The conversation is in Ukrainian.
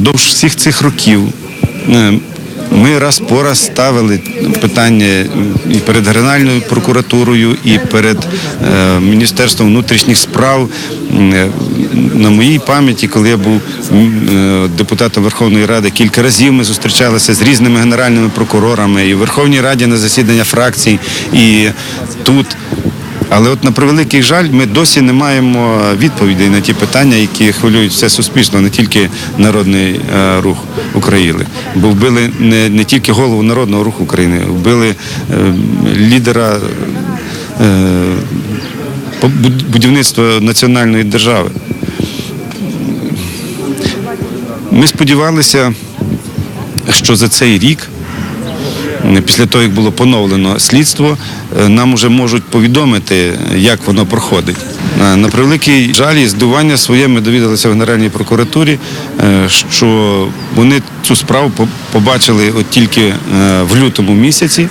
Впродовж всіх цих років е, ми раз по раз ставили питання і перед Генеральною прокуратурою, і перед е, Міністерством внутрішніх справ. Е, На моїй пам'яті, коли я був депутатом Верховної Ради, кілька разів ми зустрічалися з різними генеральними прокурорами і в Верховній Раді на засідання фракцій, і тут. Але от на превеликий жаль, ми досі не маємо відповідей на ті питання, які хвилюють все суспільство, не тільки народний е, рух України. Бо вбили не, не тільки голову народного руху України, вбили е, лідера е, будівництва національної держави. Ми сподівалися, що за цей рік після того, як було поновлено слідство, е, нам вже можуть повідомити, як воно проходить. Е, На превеликий жаль і здування своє ми довідалися в Генеральній прокуратурі, е, що вони цю справу побачили от тільки в лютому місяці.